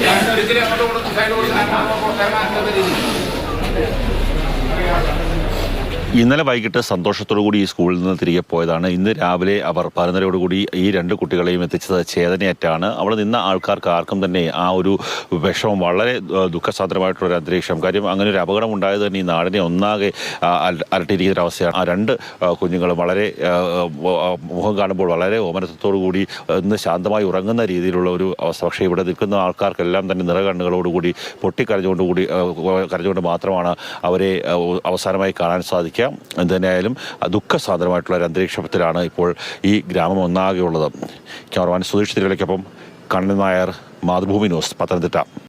ഞാൻ ഒരിക്കലും അങ്ങോട്ട് കൂടെ സൈഡ് കൊടുക്കാൻ ഇന്നലെ വൈകിട്ട് കൂടി ഈ സ്കൂളിൽ നിന്ന് തിരികെ പോയതാണ്. ഇന്ന് രാവിലെ അവർ പതിനൊന്നരയോടുകൂടി ഈ രണ്ട് കുട്ടികളെയും എത്തിച്ചത് ചേതനയറ്റാണ്. അവിടെ നിന്ന ആൾക്കാർക്ക് ആർക്കും തന്നെ ആ ഒരു വിഷമം വളരെ ഒരു അന്തരീക്ഷം. കാര്യം അങ്ങനെ ഒരു അപകടം ഉണ്ടായത് തന്നെ ഈ നാടിനെ ഒന്നാകെ അലട്ടിയിരിക്കുന്ന അവസ്ഥയാണ്. ആ രണ്ട് കുഞ്ഞുങ്ങൾ വളരെ മുഖം കാണുമ്പോൾ വളരെ ഓമനത്തോടു കൂടി ഇന്ന് ശാന്തമായി ഉറങ്ങുന്ന രീതിയിലുള്ള ഒരു അവസ്ഥ. പക്ഷേ ഇവിടെ നിൽക്കുന്ന ആൾക്കാർക്കെല്ലാം തന്നെ നിറകണ്ണുകളോടുകൂടി പൊട്ടിക്കരഞ്ഞുകൊണ്ടുകൂടി കരഞ്ഞുകൊണ്ട് മാത്രമാണ് അവരെ അവസാനമായി കാണാൻ സാധിക്കുക എന്തുതന്നെയായാലും ദുഃഖസാന്ദ്രമായിട്ടുള്ള ഒരു അന്തരീക്ഷത്തിലാണ് ഇപ്പോൾ ഈ ഗ്രാമം ഒന്നാകെയുള്ളത്. ക്യാമറമാൻ സുധീഷ് തിരുവല്ലയ്ക്കൊപ്പം കണ്ണൻ നായർ മാതൃഭൂമി ന്യൂസ് പത്തനംതിട്ട.